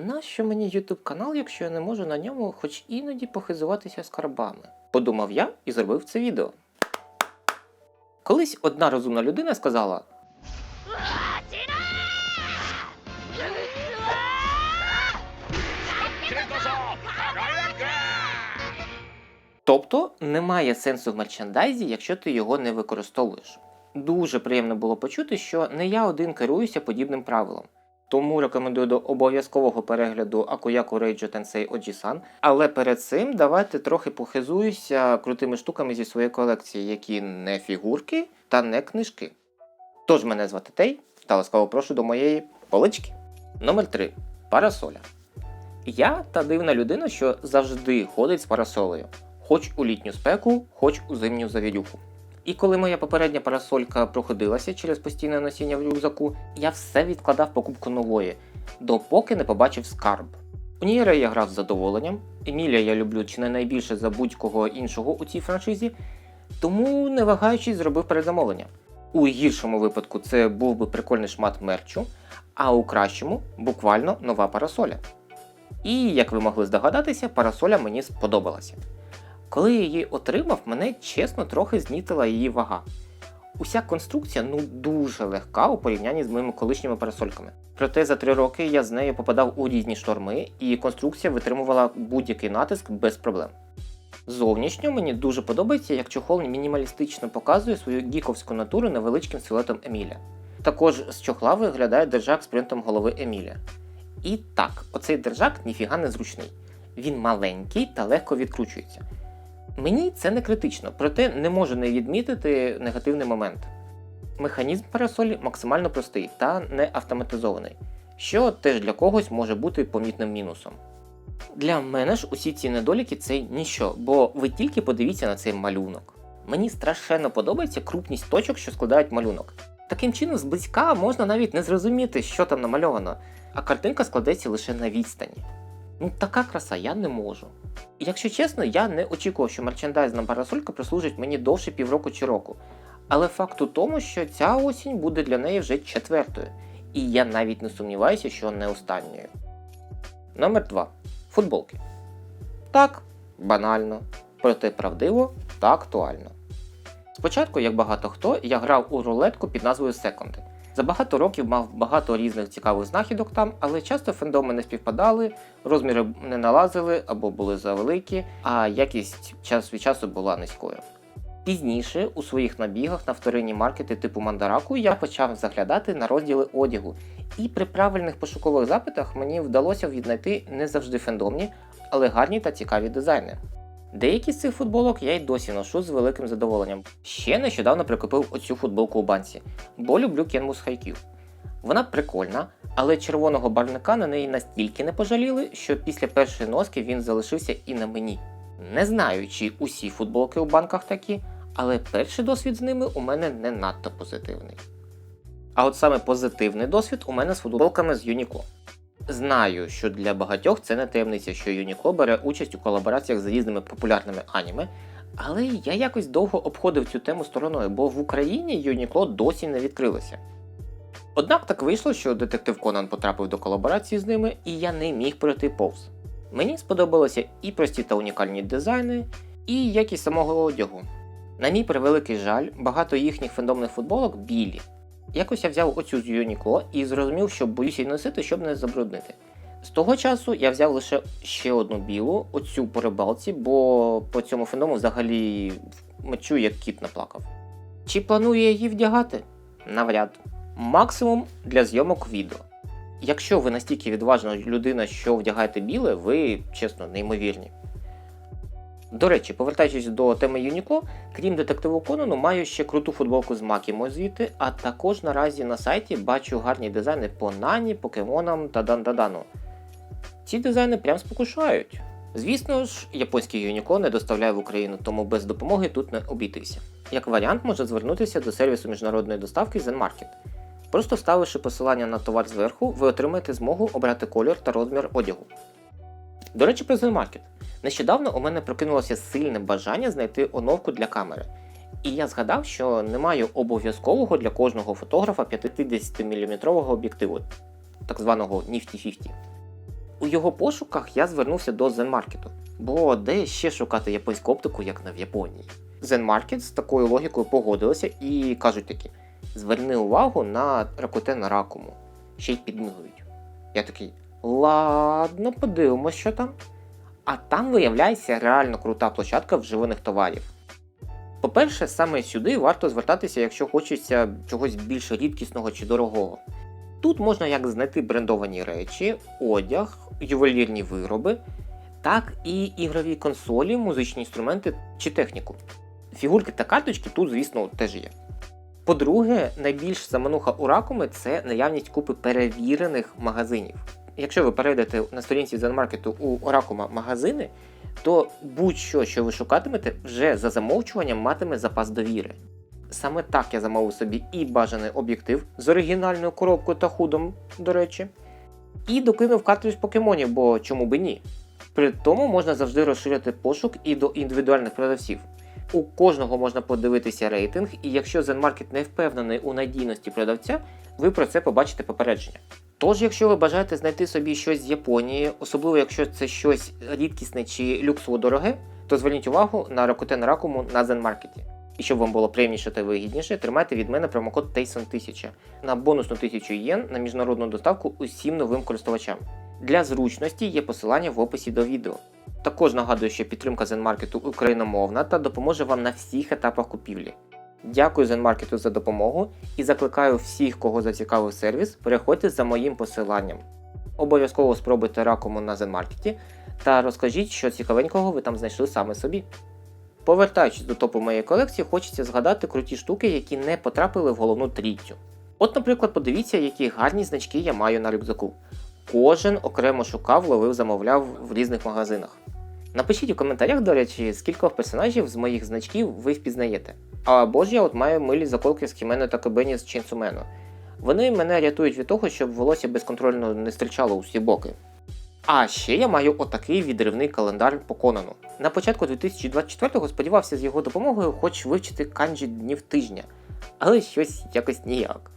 Нащо мені YouTube канал, якщо я не можу на ньому хоч іноді похизуватися скарбами? Подумав я і зробив це відео. Колись одна розумна людина сказала: Тобто немає сенсу в мерчендайзі, якщо ти його не використовуєш. Дуже приємно було почути, що не я один керуюся подібним правилом. Тому рекомендую до обов'язкового перегляду Акуяку Рейджо Тенсей Оджісан. Але перед цим давайте трохи похизуюся крутими штуками зі своєї колекції, які не фігурки та не книжки. Тож мене звати Тей, та ласкаво прошу до моєї полички. Номер 3. Парасоля. Я та дивна людина, що завжди ходить з парасолею, хоч у літню спеку, хоч у зимню завірюху. І коли моя попередня парасолька проходилася через постійне носіння в рюкзаку, я все відкладав покупку нової, допоки не побачив скарб. У Нієра я грав з задоволенням, Емілія я люблю чи не найбільше за будь-кого іншого у цій франшизі, тому не вагаючись зробив передзамовлення. У гіршому випадку це був би прикольний шмат мерчу, а у кращому буквально нова парасоля. І, як ви могли здогадатися, парасоля мені сподобалася. Коли я її отримав, мене чесно трохи знітила її вага. Уся конструкція ну дуже легка у порівнянні з моїми колишніми парасольками. Проте за три роки я з нею попадав у різні шторми, і конструкція витримувала будь-який натиск без проблем. Зовнішньо мені дуже подобається, як чохол мінімалістично показує свою гіковську натуру невеличким силуетом Еміля. Також з чохла виглядає держак з принтом голови Еміля. І так, оцей держак ніфіга не зручний. Він маленький та легко відкручується. Мені це не критично, проте не можу не відмітити негативний момент. Механізм парасолі максимально простий та не автоматизований, що теж для когось може бути помітним мінусом. Для мене ж усі ці недоліки це ніщо, бо ви тільки подивіться на цей малюнок. Мені страшенно подобається крупність точок, що складають малюнок. Таким чином, зблизька можна навіть не зрозуміти, що там намальовано, а картинка складеться лише на відстані. Ну така краса я не можу. Якщо чесно, я не очікував, що мерчендайзна парасолька прослужить мені довше півроку чи року. Але факт у тому, що ця осінь буде для неї вже четвертою, і я навіть не сумніваюся, що не останньою. Номер 2. Футболки. Так, банально, проте правдиво та актуально. Спочатку, як багато хто, я грав у рулетку під назвою Секонди. За багато років мав багато різних цікавих знахідок там, але часто фендоми не співпадали, розміри не налазили або були завеликі, а якість час від часу була низькою. Пізніше у своїх набігах на вторинні маркети типу Мандараку я почав заглядати на розділи одягу, і при правильних пошукових запитах мені вдалося віднайти не завжди фендомні, але гарні та цікаві дизайни. Деякі з цих футболок я й досі ношу з великим задоволенням. Ще нещодавно прикупив оцю футболку у банці, бо люблю Кенмус Хайкю. Вона прикольна, але червоного барвника на неї настільки не пожаліли, що після першої носки він залишився і на мені. Не знаю, чи усі футболки у банках такі, але перший досвід з ними у мене не надто позитивний. А от саме позитивний досвід у мене з футболками з Юніко. Знаю, що для багатьох це не таємниця, що Юнікло бере участь у колабораціях з різними популярними аніме, але я якось довго обходив цю тему стороною, бо в Україні Юнікло досі не відкрилося. Однак так вийшло, що детектив Конан потрапив до колаборації з ними, і я не міг пройти повз. Мені сподобалися і прості та унікальні дизайни, і якість самого одягу. На мій превеликий жаль, багато їхніх фендомних футболок білі. Якось я взяв оцю з Юнікло і зрозумів, що боюся її носити, щоб не забруднити. З того часу я взяв лише ще одну білу, оцю по рибалці, бо по цьому фендому взагалі мечу як кіт наплакав. Чи планую її вдягати? Навряд. Максимум для зйомок відео. Якщо ви настільки відважна людина, що вдягаєте біле, ви чесно неймовірні. До речі, повертаючись до теми Юнікло, крім детективу Конану, маю ще круту футболку з Макімо звідти, а також наразі на сайті бачу гарні дизайни по Нані, покемонам та Дандадану. Ці дизайни прям спокушають. Звісно ж, японський Юнікло не доставляє в Україну, тому без допомоги тут не обійтися. Як варіант, може звернутися до сервісу міжнародної доставки ZenMarket. Просто вставивши посилання на товар зверху, ви отримаєте змогу обрати кольор та розмір одягу. До речі, про ZenMarket. Нещодавно у мене прокинулося сильне бажання знайти оновку для камери. І я згадав, що не маю обов'язкового для кожного фотографа 50-мм об'єктиву, так званого Nifty 50. У його пошуках я звернувся до Zenmarket, бо де ще шукати японську оптику, як не в Японії. Zenmarket з такою логікою погодилися і кажуть такі: зверни увагу на Rakuten Ракуму, ще й підмигують. Я такий, ладно, подивимось, що там. А там виявляється реально крута площадка вживаних товарів. По-перше, саме сюди варто звертатися, якщо хочеться чогось більш рідкісного чи дорогого. Тут можна як знайти брендовані речі, одяг, ювелірні вироби, так і ігрові консолі, музичні інструменти чи техніку. Фігурки та карточки тут, звісно, теж є. По-друге, найбільш замануха у ракуми це наявність купи перевірених магазинів. Якщо ви перейдете на сторінці Zenmarket у Ракума магазини, то будь-що, що ви шукатимете, вже за замовчуванням матиме запас довіри. Саме так я замовив собі і бажаний об'єктив з оригінальною коробкою та худом, до речі, і докинув картридж покемонів, бо чому би ні. При тому можна завжди розширити пошук і до індивідуальних продавців. У кожного можна подивитися рейтинг, і якщо Zenmarket не впевнений у надійності продавця, ви про це побачите попередження. Тож, якщо ви бажаєте знайти собі щось з Японії, особливо якщо це щось рідкісне чи люксово дороге, то зверніть увагу на Rakuten Rakumu на Zenmarket. І щоб вам було приємніше та вигідніше, тримайте від мене промокод TASON1000 на бонусну 1000 єн на міжнародну доставку усім новим користувачам. Для зручності є посилання в описі до відео. Також нагадую, що підтримка Zenmarket україномовна та допоможе вам на всіх етапах купівлі. Дякую Zenmarket за допомогу і закликаю всіх, кого зацікавив сервіс, переходьте за моїм посиланням. Обов'язково спробуйте ракому на Zenmarket та розкажіть, що цікавенького ви там знайшли саме собі. Повертаючись до топу моєї колекції, хочеться згадати круті штуки, які не потрапили в головну трійцю. От, наприклад, подивіться, які гарні значки я маю на рюкзаку. Кожен окремо шукав, ловив, замовляв в різних магазинах. Напишіть у коментарях, до речі, скількох персонажів з моїх значків ви впізнаєте. Або ж я от маю милі заколки з Хімену та Кобені з Ченсумену. Вони мене рятують від того, щоб волосся безконтрольно не стрічало у всі боки. А ще я маю отакий відривний календар по Конану. На початку 2024-го сподівався з його допомогою хоч вивчити канджі днів тижня, але щось якось ніяк.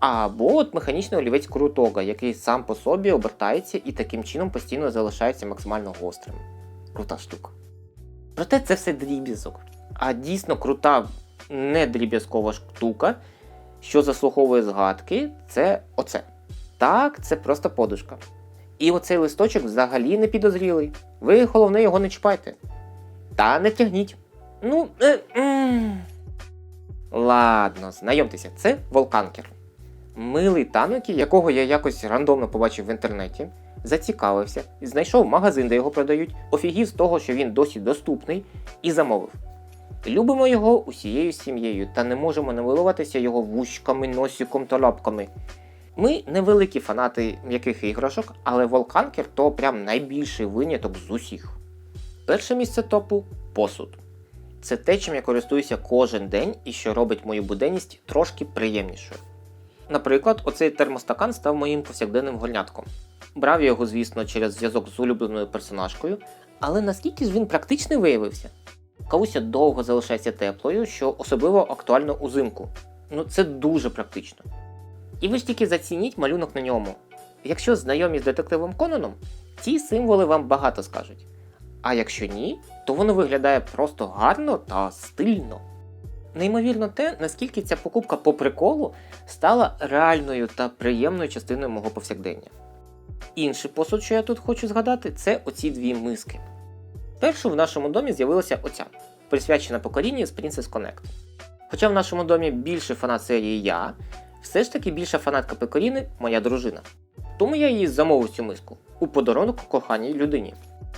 Або от механічний олівець Крутога, який сам по собі обертається і таким чином постійно залишається максимально гострим. Крута штука. Проте це все дріб'язок. А дійсно крута не дріб'язкова штука, що заслуговує згадки, це оце. Так, це просто подушка. І оцей листочок взагалі не підозрілий. Ви головне його не чіпайте. Та не тягніть. Ну. Е, м Ладно, знайомтеся, це Волканкер. Милий танукі, якого я якось рандомно побачив в інтернеті, зацікавився, знайшов магазин, де його продають, офігів з того, що він досі доступний, і замовив. Любимо його усією сім'єю та не можемо не милуватися його вушками, носиком та лапками. Ми невеликі фанати м'яких іграшок, але Волканкер то прям найбільший виняток з усіх. Перше місце топу посуд. Це те, чим я користуюся кожен день і що робить мою буденність трошки приємнішою. Наприклад, оцей термостакан став моїм повсякденним горнятком. Брав я його, звісно, через зв'язок з улюбленою персонажкою, але наскільки ж він практичний виявився? Кавуся довго залишається теплою, що особливо актуально узимку. Ну це дуже практично. І ви ж тільки зацініть малюнок на ньому. Якщо знайомі з детективом Конаном, ці символи вам багато скажуть. А якщо ні, то воно виглядає просто гарно та стильно. Неймовірно те, наскільки ця покупка по приколу стала реальною та приємною частиною мого повсякдення. Інший посуд, що я тут хочу згадати, це оці дві миски. Першу в нашому домі з'явилася оця, присвячена поколінню з Princess Connect. Хоча в нашому домі більше фанат серії я, все ж таки більша фанатка Пекоріни моя дружина. Тому я її замовив цю миску у подарунок коханій людині.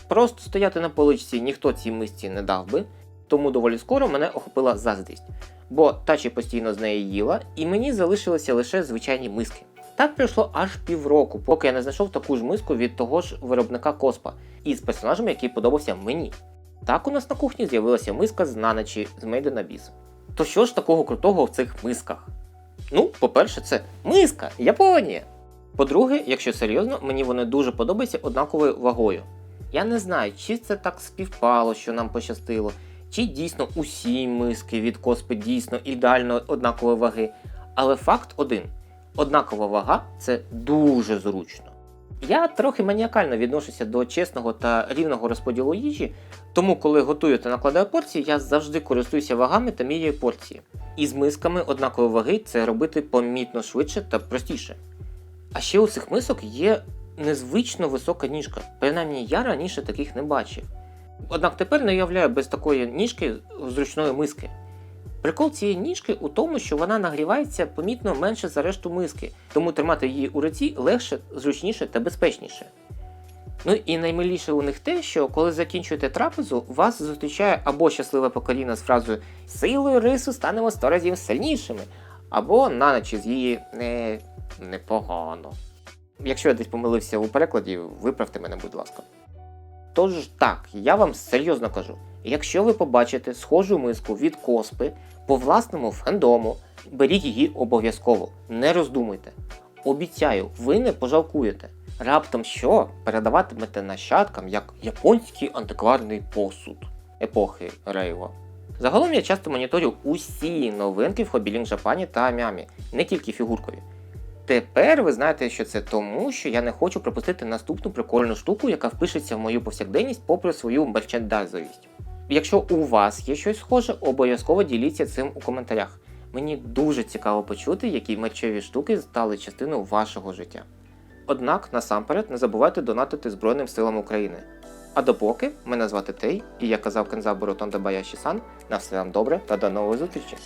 Просто стояти на поличці ніхто цій мисці не дав би, тому доволі скоро мене охопила заздрість, бо тачі постійно з неї їла, і мені залишилися лише звичайні миски. Так пройшло аж півроку, поки я не знайшов таку ж миску від того ж виробника Коспа із персонажем, який подобався мені. Так у нас на кухні з'явилася миска з наночі з in Abyss. То що ж такого крутого в цих мисках? Ну, по-перше, це миска, Японія. По-друге, якщо серйозно, мені вони дуже подобаються однаковою вагою. Я не знаю, чи це так співпало, що нам пощастило, чи дійсно усі миски від Коспи дійсно ідеально однакової ваги. Але факт один: однакова вага це дуже зручно. Я трохи маніакально відношуся до чесного та рівного розподілу їжі, тому коли готую та накладаю порції, я завжди користуюся вагами та міряю порції. І з мисками однакової ваги це робити помітно швидше та простіше. А ще у цих мисок є незвично висока ніжка. Принаймні я раніше таких не бачив. Однак тепер не уявляю без такої ніжки зручної миски. Прикол цієї ніжки у тому, що вона нагрівається помітно менше за решту миски, тому тримати її у руці легше, зручніше та безпечніше. Ну і наймиліше у них те, що коли закінчуєте трапезу, вас зустрічає або щасливе покоління з фразою Силою рису станемо 100 разів сильнішими, або на ніч з її не... непогано. Якщо я десь помилився у перекладі, виправте мене, будь ласка. Тож так, я вам серйозно кажу: якщо ви побачите схожу миску від коспи по власному фендому, беріть її обов'язково, не роздумуйте. Обіцяю, ви не пожалкуєте. Раптом що передаватимете нащадкам як японський антикварний посуд епохи Рейва. Загалом я часто моніторю усі новинки в Link Japan та Аміамі, не тільки фігуркові. Тепер ви знаєте, що це тому, що я не хочу пропустити наступну прикольну штуку, яка впишеться в мою повсякденність попри свою мерчендайзовість. Якщо у вас є щось схоже, обов'язково діліться цим у коментарях. Мені дуже цікаво почути, які мечові штуки стали частиною вашого життя. Однак насамперед не забувайте донатити Збройним силам України. А допоки мене звати Тей, і я казав Кензабуру Тонда Баяші Сан, на все вам добре та до нової зустрічі!